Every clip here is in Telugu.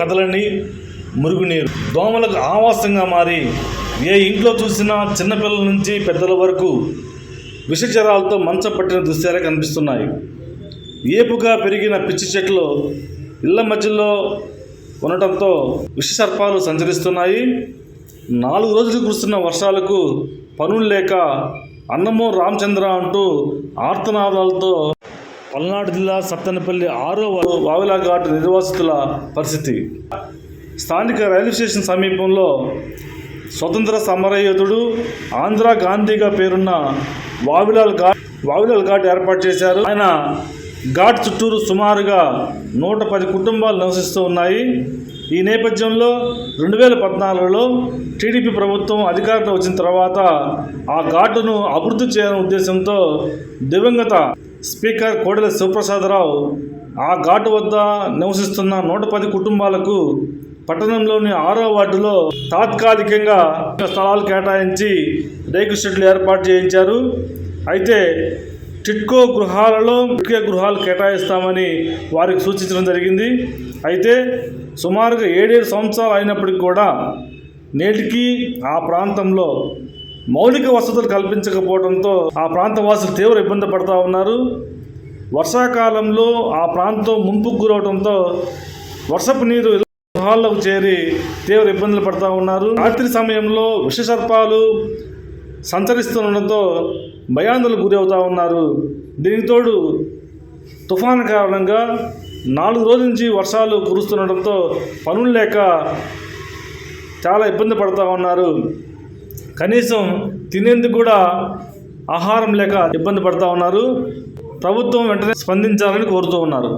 కదలని మురుగునీరు. దోమలకు ఆవాసంగా మారి ఏ ఇంట్లో చూసినా చిన్నపిల్లల నుంచి పెద్దల వరకు విషచరాలతో మంచం పట్టిన దృశ్యాలే కనిపిస్తున్నాయి. ఏపుగా పెరిగిన పిచ్చి చెట్లు ఇళ్ళ మధ్యలో ఉండటంతో విషసర్పాలు సంచరిస్తున్నాయి. నాలుగు రోజులు కురుస్తున్న వర్షాలకు పనులు లేక అన్నమో రామచంద్ర అంటూ ఆర్తనాదాలతో పల్నాడు జిల్లా సత్తెనపల్లి ఆరో వావిలా ఘాట్ నిర్వాసితుల పరిస్థితి. స్థానిక రైల్వే స్టేషన్ సమీపంలో స్వతంత్ర సమరయోధుడు ఆంధ్ర గాంధీగా పేరున్న వావిలాల్ ఘాట్ వావిలాల్ ఘాట్ ఏర్పాటు చేశారు. ఆయన ఘాట్ చుట్టూరు సుమారుగా నూట పది కుటుంబాలు నివసిస్తూ ఉన్నాయి. ఈ నేపథ్యంలో రెండు వేల పద్నాలుగులో టీడీపీ ప్రభుత్వం అధికారంలో వచ్చిన తర్వాత ఆ ఘాటును అభివృద్ధి చేయాలనే ఉద్దేశంతో దివంగత స్పీకర్ కోడెల శివప్రసాదరావు ఆ ఘాటు వద్ద నివసిస్తున్న నూట పది కుటుంబాలకు పట్టణంలోని ఆరో వార్డులో తాత్కాలికంగా స్థలాలు కేటాయించి రేకు షెడ్లు ఏర్పాటు చేయించారు. అయితే టిట్కో గృహాలలో ముఖ్య గృహాలు కేటాయిస్తామని వారికి సూచించడం జరిగింది. అయితే సుమారుగా ఏడేడు సంవత్సరాలు అయినప్పటికీ కూడా నేటికి ఆ ప్రాంతంలో మౌలిక వసతులు కల్పించకపోవడంతో ఆ ప్రాంత వాసులు తీవ్ర ఇబ్బంది పడుతూ ఉన్నారు. వర్షాకాలంలో ఆ ప్రాంతం ముంపుకు గురవడంతో వర్షపు నీరు గృహాల్లోకి చేరి తీవ్ర ఇబ్బందులు పడుతూ ఉన్నారు. రాత్రి సమయంలో విషసర్పాలు సంచరిస్తుండటంతో భయాందోళనకు గురి అవుతూ ఉన్నారు. దీనికి తోడు తుఫాను కారణంగా నాలుగు రోజుల నుంచి వర్షాలు కురుస్తుండటంతో పనులు లేక చాలా ఇబ్బంది పడుతూ ఉన్నారు. కనీసం తినేందుకు కూడా ఆహారం లేక ఇబ్బంది పడుతూ ఉన్నారు. ప్రభుత్వం వెంటనే స్పందించాలని కోరుతూ ఉన్నారు.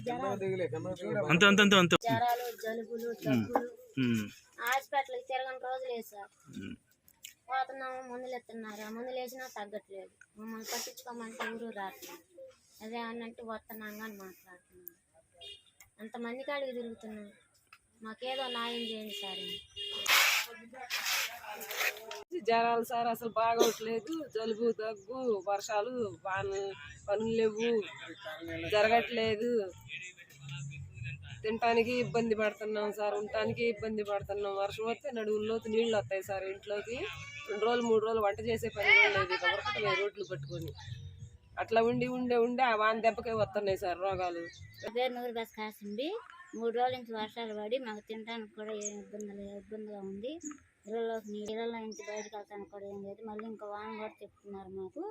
జ్వరాలు. అంతే అంతే అంతే అంతే. జ్వరాలు జలుబులు హాస్పిటల్కి తిరగని రోజులు సార్. పోతున్నాము మందులు ఎత్తున్నారు. ఆ మందులు వేసినా తగ్గట్లేదు. మమ్మల్ని పట్టించుకోమంటే ఎవరు రావట్లేదు అదే అన్నట్టు వస్తున్నాం అని మాట్లాడుతున్నాం అంతమంది కాడికి తిరుగుతున్నాం మాకేదో న్యాయం చేయండి సార్ జ్వరాలు సార్ అసలు బాగోట్లేదు. జలుబు దగ్గు వర్షాలు వాన పనులు లేవు. జరగట్లేదు. తినటానికి ఇబ్బంది పడుతున్నాం సార్. ఉండటానికి ఇబ్బంది పడుతున్నాం. వర్షం వస్తే నడువుల్లోకి నీళ్ళు వస్తాయి సార్ ఇంట్లోకి. రెండు రోజులు మూడు రోజులు వంట చేసే పని లేదు. ఇక ఉరకటమే రోడ్లు పట్టుకొని. అట్లా ఉండి ఉండే ఉండే ఆ వాన దెబ్బకే వస్తున్నాయి సార్ రోగాలు. పేరు నూరు బస్ కాసింది. మూడు రోజుల నుంచి వర్షాలు పడి మాకు తినడానికి కూడా ఏం ఇబ్బంది లేదు ఇబ్బందిగా ఉంది. ఇళ్ళలోకి ఇళ్ళలో నుంచి బయటకు వెళ్తానికి కూడా ఏం లేదు. మళ్ళీ ఇంకా వాన కూడా చెప్తున్నారు మాకు.